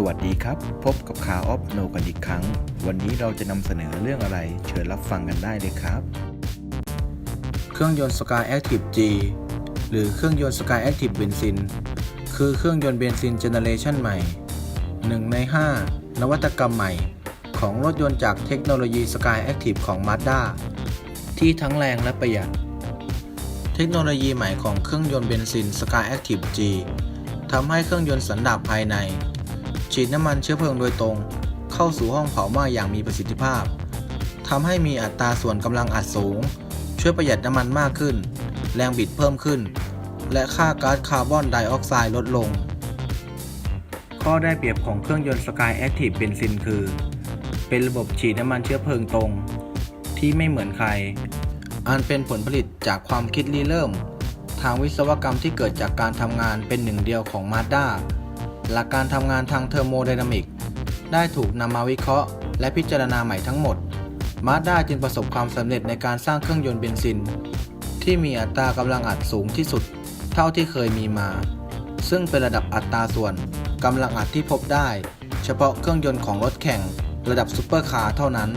สวัสดีครับ พบกับข่าออฟโนกันอีกครั้ง วันนี้เราจะนำเสนอเรื่องอะไร เชิญรับฟังกันได้เลยครับ เครื่องยนต์ Sky Active G หรือเครื่องยนต์ Sky Active Benzene คือเครื่องยนต์เบนซินเจเนเรชันใหม่ 1 ใน 5 นวัตกรรมใหม่ ของรถยนต์จากเทคโนโลยี Sky Active ของ Mazda ที่ทั้งแรงและประหยัด เทคโนโลยีใหม่ของเครื่องยนต์เบนซิน Sky Active G ทำให้เครื่องยนต์สันดาปภายใน ฉีดน้ำมันเชื้อเพลิงโดยตรง เข้าสู่ห้องเผาไหม้อย่างมีประสิทธิภาพทำให้มีอัตราส่วนกำลังอัดสูง ช่วยประหยัดน้ำมันมากขึ้น แรงบิดเพิ่มขึ้น และค่าก๊าซคาร์บอนไดออกไซด์ลดลง ข้อได้เปรียบของเครื่องยนต์ Sky Active Benzene คือ เป็นระบบฉีดน้ำมันเชื้อเพลิงตรง ที่ไม่เหมือนใคร อันเป็นผลผลิตจากความคิดริเริ่ม ทางวิศวกรรมที่เกิดจากการทำงานเป็นหนึ่งเดียวของ Mazda หลักการทำงานทางเทอร์โมไดนามิกได้ถูกนำมาวิเคราะห์ และพิจารณาใหม่ทั้งหมด Mazda จึงประสบความสำเร็จในการสร้างเครื่องยนต์เบนซิน ที่มีอัตรากำลังอัดสูงที่สุด เท่าที่เคยมีมา ซึ่งเป็นระดับอัตราส่วนกำลังอัดที่พบได้ เฉพาะเครื่องยนต์ของรถแข่งระดับซูเปอร์คาร์เท่านั้น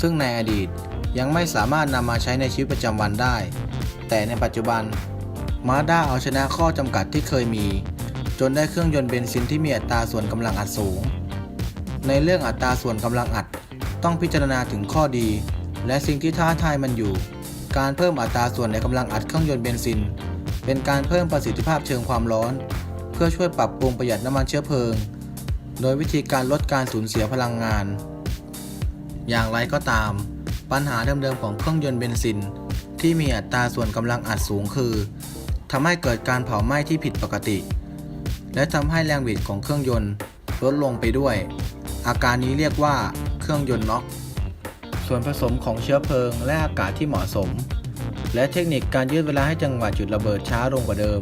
ซึ่งในอดีตยังไม่สามารถนำมาใช้ในชีวิตประจำวันได้ แต่ในปัจจุบัน Mazda เอาชนะข้อจำกัดที่เคยมี จนได้เครื่องยนต์เบนซินที่มีอัตราส่วนกำลังอัดสูง ในเรื่องอัตราส่วนกำลังอัด ต้องพิจารณาถึงข้อดี และสิ่งที่ท้าทายมันอยู่ การเพิ่มอัตราส่วนในกำลังอัดเครื่องยนต์เบนซิน เป็นการเพิ่มประสิทธิภาพเชิงความร้อน เพื่อช่วยปรับปรุงประหยัดน้ำมันเชื้อเพลิง โดยวิธีการลดการสูญเสียพลังงาน อย่างไรก็ตาม ปัญหาเดิมๆของเครื่องยนต์เบนซิน ที่มีอัตราส่วนกำลังอัดสูงคือทำให้เกิดการเผาไหม้ที่ผิดปกติ และทำให้แรงบิดของเครื่องยนต์ลดลงไปด้วย อาการนี้เรียกว่าเครื่องยนต์น็อก ส่วนผสมของเชื้อเพลิงและอากาศที่เหมาะสม และเทคนิคการยืดเวลาให้จังหวะจุดระเบิดช้าลงกว่าเดิม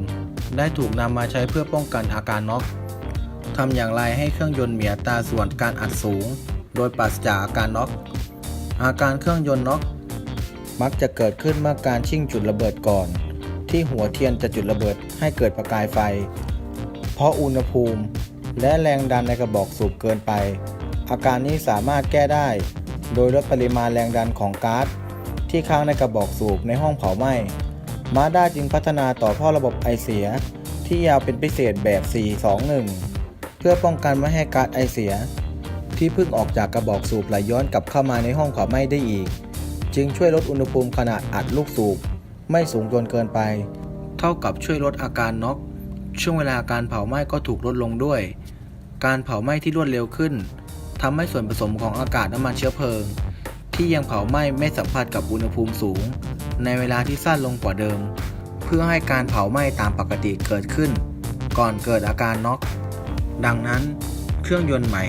ได้ถูกนำมาใช้เพื่อป้องกันอาการน็อกทำอย่างไรให้เครื่องยนต์มีอัตราส่วนการอัดสูง โดยปราศจากอาการน็อก อาการเครื่องยนต์น็อก มักจะเกิดขึ้นเมื่อการชิ่งจุดระเบิดก่อน ที่หัวเทียนจะจุดระเบิดให้เกิดประกายไฟ เพราะอุณหภูมิ และแรงดันในกระบอกสูบเกินไป อาการนี้สามารถแก้ได้ โดยลดปริมาณแรงดันของก๊าซที่ค้างในกระบอกสูบในห้องเผาไหม้มาด้าจึงพัฒนาต่อท่อระบบไอเสีย ที่ยาวเป็นพิเศษแบบ 421 เพื่อป้องกันไม่ให้ก๊าซไอเสีย ที่เพิ่งออกจากกระบอกสูบไหลย้อนกลับเข้ามาในห้องเผาไหม้ได้อีก จึงช่วยลดอุณหภูมิขนาดอัดลูกสูบ ไม่สูงจนเกินไป เท่ากับช่วยลดอาการน็อก ช่วงเวลาการเผาไหม้ก็ถูกลดลงด้วย การเผาไหม้ที่รวดเร็วขึ้นทำให้ส่วนผสมของอากาศน้ำมันเชื้อเพลิง ที่ยังเผาไหม้ไม่สัมผัสกับอุณหภูมิสูง ในเวลาที่สั้นลงกว่าเดิม เพื่อให้การเผาไหม้ตามปกติเกิดขึ้น ก่อนเกิดอาการน็อก ดังนั้น เครื่องยนต์ใหม่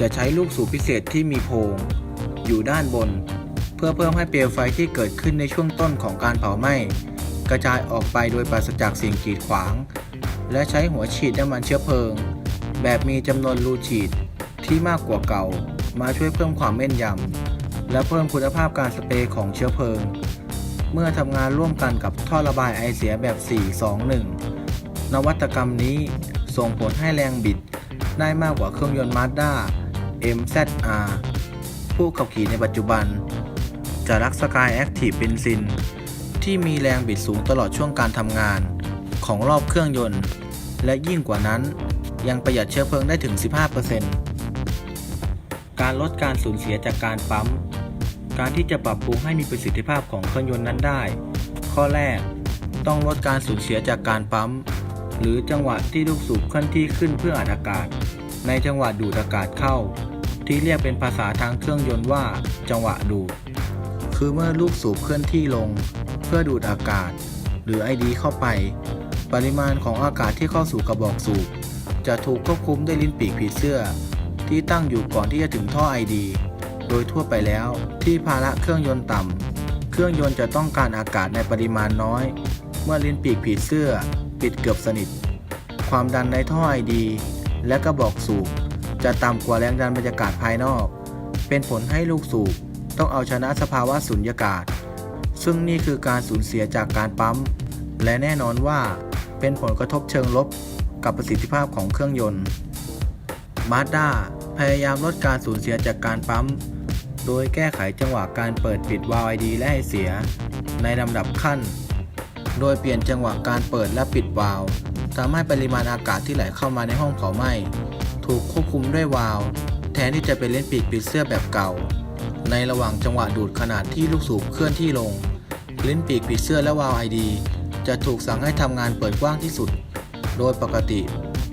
จะใช้ลูกสูบพิเศษที่มีโพรงอยู่ด้านบน เพื่อเพิ่มให้เปลวไฟที่เกิดขึ้นในช่วงต้นของการเผาไหม้กระจายออกไปโดยปราศจากสิ่งกีดขวาง และใช้หัวฉีดน้ำมันเชื้อเพลิง แบบมีจำนวนรูฉีดที่มากกว่าเก่า มาช่วยเพิ่มความแม่นยำและเพิ่มคุณภาพการสเปรย์ของเชื้อเพลิง เมื่อทำงานร่วมกันกับท่อระบายไอเสียแบบ 421 นวัตกรรมนี้ส่งผลให้แรงบิดได้มากกว่าเครื่องยนต์ Mazda MZR ผู้ขับขี่ในปัจจุบัน จะรัก Sky Active Benzene ที่มีแรงบิดสูงตลอดช่วงการทำงาน ของรอบเครื่องยนต์ และยิ่งกว่านั้น ยังประหยัดเชื้อเพลิงได้ถึง 15%การลดการสูญเสียจากการปั๊ม การที่จะปรับปรุงให้มีประสิทธิภาพของเครื่องยนต์นั้นได้ ข้อแรก ต้องลดการสูญเสียจากการปั๊ม หรือจังหวะที่ลูกสูบเคลื่อนที่ขึ้นเพื่ออัดอากาศ ในจังหวะดูดอากาศเข้า ที่เรียกเป็นภาษาทางเครื่องยนต์ว่า จังหวะดูด คือเมื่อลูกสูบเคลื่อนที่ลง เพื่อดูดอากาศหรือไอดีเข้าไป ปริมาณของอากาศที่เข้าสู่กระบอกสูบ จะถูกควบคุมด้วยลิ้นปีกผีเสื้อ ที่ตั้งอยู่ก่อนที่จะถึงท่อไอดีโดยทั่วไปแล้ว ที่ภาระเครื่องยนต์ต่ำเครื่องยนต์จะต้องการอากาศในปริมาณน้อย เมื่อลิ้นปีกผีเสื้อ ปิดเกือบสนิท ความดันในท่อไอดี และกระบอกสูบจะต่ำกว่าแรงดันบรรยากาศภายนอก เป็นผลให้ลูกสูบต้องเอาชนะสภาวะสุญญากาศ ซึ่งนี่คือการสูญเสียจากการปั๊ม และแน่นอนว่า เป็นผลกระทบเชิงลบกับประสิทธิภาพของเครื่องยนต์มาสด้าพยายามลดการสูญเสียจากการปั๊ม โดยแก้ไขจังหวะการเปิดปิดวาล์วไอดีและให้เสีย ในลำดับขั้น โดยเปลี่ยนจังหวะการเปิดและปิดวาล์วทำให้ปริมาณอากาศที่ไหลเข้ามาในห้องเผาไหม้ถูกควบคุมด้วยวาล์วแทนที่จะเป็นเลนส์ปีกปิดเสื้อแบบเก่า ในระหว่างจังหวะดูดขนาดที่ลูกสูบเคลื่อนที่ลง ลิ้นปีกปิดเสื้อและวาล์วไอดี จะถูกสั่งให้ทำงานเปิดกว้างที่สุด โดยปกติ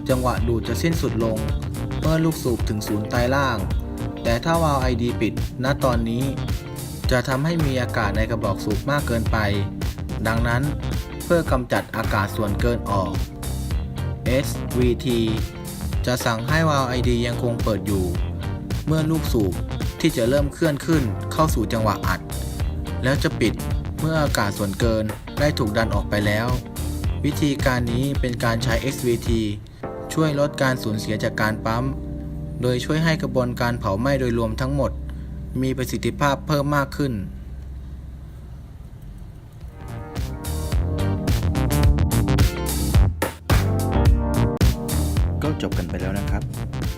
จังหวะดูดจะสิ้นสุดลง เมื่อลูกสูบถึงศูนย์ไตล่าง แต่ถ้าวาล์วไอดีปิด ณ ตอนนี้ จะทำให้มีอากาศในกระบอกสูบมากเกินไป ดังนั้นเพื่อกำจัดอากาศส่วนเกินออก SVT จะสั่งให้วาล์วไอดียังคงเปิดอยู่ เมื่อลูกสูบที่จะเริ่มเคลื่อนขึ้นเข้าสู่จังหวะอัด แล้วจะปิด เมื่ออากาศส่วนเกินได้ถูกดันออกไปแล้ว วิธีการนี้เป็นการใช้ SVT ช่วยลดการสูญเสียจากการปั๊ม โดยช่วยให้กระบวนการเผาไหม้โดยรวมทั้งหมด มีประสิทธิภาพเพิ่มมากขึ้นก็จบกันไปแล้วนะครับ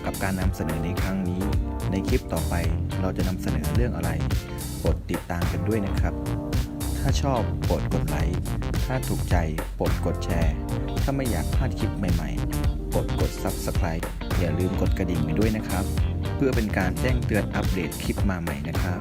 กับการนำเสนอในครั้งนี้ ในคลิปต่อไปเราจะนำเสนอเรื่องอะไรโปรดติดตามกันด้วยนะครับ ถ้าชอบโปรดกดไลค์ถ้าถูกใจโปรดกดแชร์ ถ้าไม่อยากพลาดคลิปใหม่ๆโปรดกด Subscribe อย่าลืมกดกระดิ่งไปด้วยนะครับ เพื่อเป็นการแจ้งเตือนอัปเดตคลิปมาใหม่นะครับ